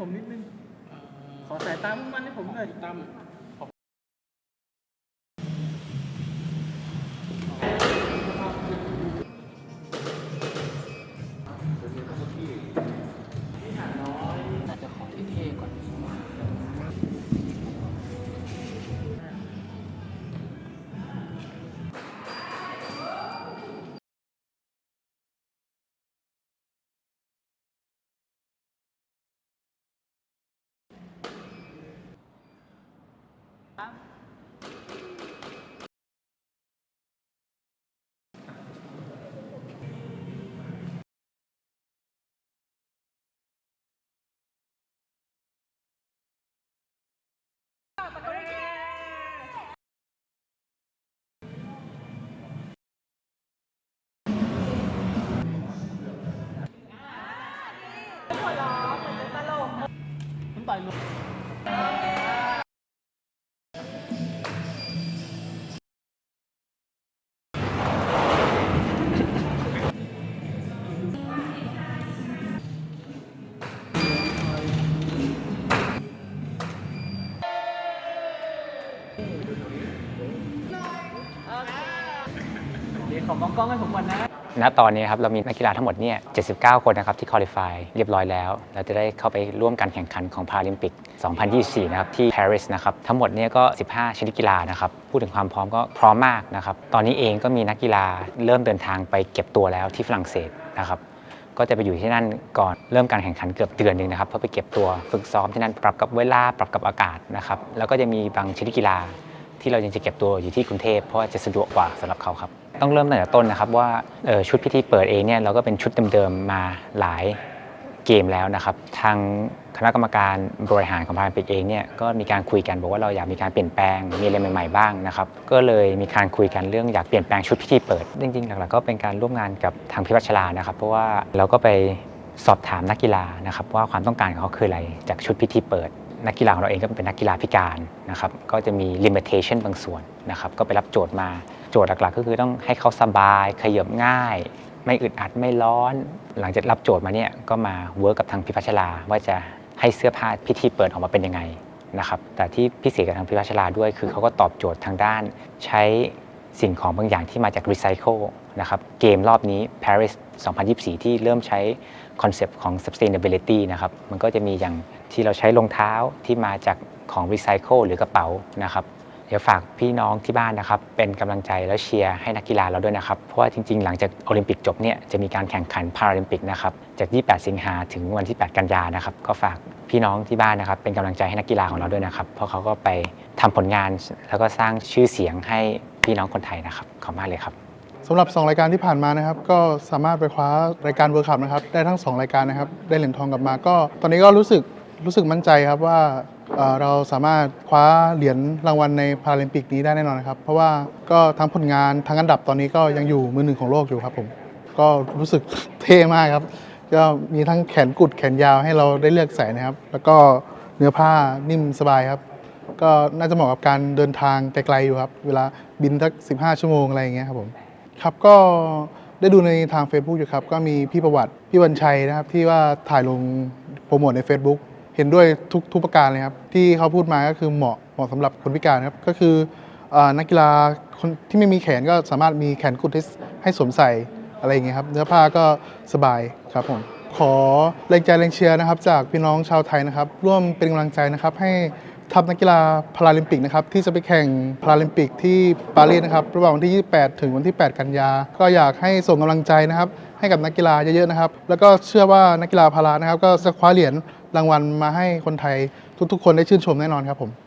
ผมนิดนึงเอ่อขอสายตามุ่งมั่นให้ผมหน่อย ตั้ม ผ ขอมองกล้องให้ผมก่อนนะ ณตอนนี้ครับเรามีนักกีฬาทั้งหมดเนี่ย 79 คนนะครับที่คอลิฟายเรียบร้อยแล้ว เราจะได้เข้าไปร่วมการแข่งขันของพาราลิมปิก 2024 นะครับที่ปารีสนะครับทั้งหมดเนี่ยก็ 15 ชนิดกีฬานะครับพูดถึงความพร้อมก็พร้อมมากนะครับตอนนี้เองก็มีนักกีฬาเริ่มเดินทางไปเก็บตัวแล้วที่ฝรั่งเศสนะครับก็จะไปอยู่ที่นั่นก่อนเริ่มการแข่งขันเกือบเดือนหนึ่งนะครับเพื่อไปเก็บตัวฝึกซ้อมที่นั่นปรับกับเวลาปรับกับอากาศนะครับแล้วก็จะมีบางชนิดกีฬาที่เรายังจะเก็บตัวอยู่ที่กรุงเทพเพราะว่าจะสะดวกกว่าสำหรับเขาครับ ต้องเริ่มตั้งแต่ต้นนะครับว่าชุดพิธีเปิดเองเนี่ยเราก็เป็นชุดเดิมๆมาหลายเกมแล้วนะครับทางคณะกรรมการบริหารของพาราลิมปิกเองเนี่ยก็มีการคุยกันบอกว่าเราอยากมีการเปลี่ยนแปลงมีอะไรใหม่ๆบ้างนะครับก็เลยมีการคุยกันเรื่องอยากเปลี่ยนแปลงชุดพิธีเปิดจริงๆหลักๆก็เป็นการร่วมงานกับทางพิพัชรานะครับ เพราะว่าเราก็ไปสอบถามนักกีฬานะครับว่าความต้องการของเขาคืออะไรจากชุดพิธีเปิด นักกีฬาของเราเองก็เป็นนักกีฬาพิการนะครับก็จะมี limitation บางส่วนนะครับก็ไปรับโจทย์มาโจทย์หลักๆ ก็คือต้องให้เขาสบายขยับง่าย ไม่อึดอัดไม่ร้อน หลังจากรับโจทย์มาเนี่ยก็มาเวิร์กกับทางพิพัชราว่าจะให้เสื้อผ้าพิธีเปิดออกมาเป็นยังไงนะครับแต่ที่พิเศษกับทางพิพัชราด้วย คือเขาก็ตอบโจทย์ทางด้าน ใช้ สิ่งของบางอย่างที่มาจากรีไซเคิลนะครับเกมรอบนี้ Paris 2024 ที่เริ่มใช้คอนเซปต์ของ sustainability นะครับมันก็จะมีอย่างที่เราใช้รองเท้าที่มาจากของรีไซเคิลหรือกระเป๋านะครับเดี๋ยวฝากพี่น้องที่บ้านนะครับ เป็นกำลังใจและเชียร์ให้นักกีฬาเราด้วยนะครับ เพราะว่าจริงๆ หลังจากโอลิมปิกจบเนี่ยจะมีการแข่งขันพาราลิมปิกนะครับ จาก 28 สิงหาถึงวันที่ 8 กันยานะครับ ก็ฝากพี่น้องที่บ้านนะครับ เป็นกำลังใจให้นักกีฬาของเราด้วยนะครับ เพราะเขาก็ไปทำผลงานแล้วก็สร้างชื่อเสียงให้ พี่น้องคนไทยนะครับขอบคุณมากเลยครับสำหรับ 2 รายการที่ผ่านมานะครับ ก็สามารถไปคว้ารายการเวิร์คัพนะครับ ได้ทั้ง 2 รายการนะครับ ได้เหรียญทองกลับมา ก็ตอนนี้ก็รู้สึกรู้สึกมั่นใจครับว่าเอ่อเราสามารถคว้าเหรียญรางวัลในพาราลิมปิกนี้ได้แน่นอนนะครับ เพราะว่าก็ทั้งผลงานทั้งอันดับตอนนี้ก็ยังอยู่มือหนึ่งของโลกอยู่ครับผม ก็รู้สึก เท่มากครับ ก็มีทั้งแขนกุดแขนยาวให้เราได้เลือกใส่นะครับ แล้วก็เนื้อผ้านิ่มสบายครับ ก็น่าจะเหมาะกับการเดินทางไกลๆอยู่ครับ เวลาบินสัก 15 ชั่วโมงอะไรอย่างเงี้ยครับผมครับก็ได้ดูในทาง Facebook อยู่ครับ ก็มีพี่ประวัติพี่วันชัยนะครับ ที่ว่าถ่ายลงโปรโมทใน Facebook เห็นด้วยทุกทุกประการเลยครับ ที่เขาพูดมาก็คือเหมาะเหมาะสำหรับคนพิการครับ ก็คืออนักกีฬาคนที่ไม่มีแขนก็สามารถมีแขนกุดให้ให้สวมใส่อะไรอย่างเงี้ยครับ เนื้อผ้าก็สบายครับผมขอแรงใจแรงเชียร์นะครับ จากพี่น้องชาวไทยนะครับ ร่วมเป็นกำลังใจนะครับให้ ทัพนักกีฬาพาราลิมปิกนะครับที่จะไปแข่งพาราลิมปิกที่ปารีสนะครับระหว่างวันที่ 28 ถึงวันที่ 8 กันยา ก็อยากให้ส่งกำลังใจนะครับ ให้กับนักกีฬาเยอะๆนะครับ แล้วก็เชื่อว่านักกีฬาพารานะครับ ก็จะคว้าเหรียญรางวัลมาให้คนไทยทุกๆ คนได้ชื่นชมแน่นอนครับผม